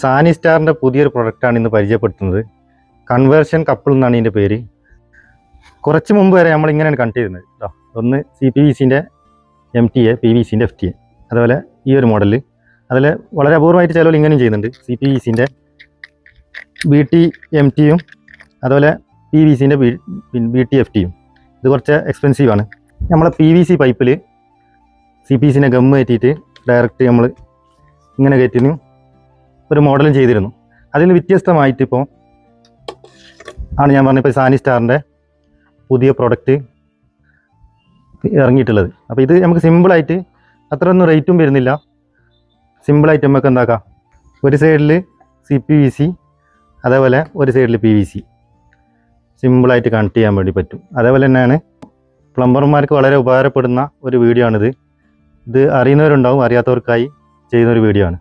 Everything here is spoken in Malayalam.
സാനി സ്റ്റാറിന്റെ പുതിയൊരു പ്രൊഡക്റ്റാണ് ഇന്ന് പരിചയപ്പെടുത്തുന്നത്. കൺവേർഷൻ കപ്പിൾ എന്നാണ് ഇതിന്റെ പേര്. കുറച്ച് മുമ്പ് വരെ നമ്മൾ ഇങ്ങനെയാണ് കണ്ടിരുന്നത് കേട്ടോ ഒന്ന് സി പി വി സിന്റെ M T A P V സിന്റെ എഫ് ടി എ. അതുപോലെ ഈ ഒരു മോഡൽ അതിൽ വളരെ അപൂർവമായിട്ട് ചിലവർ ഇങ്ങനെയും ചെയ്യുന്നുണ്ട്. സി പി വി സിന്റെ ബി ടി എം ടിയും അതുപോലെ പി വി സിന്റെ ബി ബി ടി എഫ് ടിയും ഇത് കുറച്ച് എക്സ്പെൻസീവാണ് നമ്മളെ പി വി സി പൈപ്പിൽ സി പി സിന്റെ ഗം കയറ്റിയിട്ട് ഡയറക്റ്റ് നമ്മൾ ഇങ്ങനെ കയറ്റിന് ഒരു മോഡലും ചെയ്തിരുന്നു. അതിൽ നിന്ന് വ്യത്യസ്തമായിട്ട് ഇപ്പോൾ ആണ് ഞാൻ പറഞ്ഞ ഇപ്പോൾ സാനി സ്റ്റാറിന്റെ പുതിയ പ്രൊഡക്റ്റ് ഇറങ്ങിയിട്ടുള്ളത്. അപ്പോൾ ഇത് നമുക്ക് സിമ്പിളായിട്ട് അത്രയൊന്നും റേറ്റും വരുന്നില്ല. സിമ്പിളായിട്ട് നമുക്ക് എന്താക്കാം? ഒരു സൈഡിൽ സി പി വി സി അതേപോലെ ഒരു സൈഡിൽ പി വി സി സിമ്പിളായിട്ട് കണക്ട് ചെയ്യാൻ വേണ്ടി പറ്റും. അതേപോലെ തന്നെയാണ് പ്ലംബർമാർക്ക് വളരെ ഉപകാരപ്പെടുന്ന ഒരു വീഡിയോ ആണിത്. ഇത് അറിയുന്നവരുണ്ടാവും അറിയാത്തവർക്കായി ചെയ്യുന്ന ഒരു വീഡിയോ ആണ്.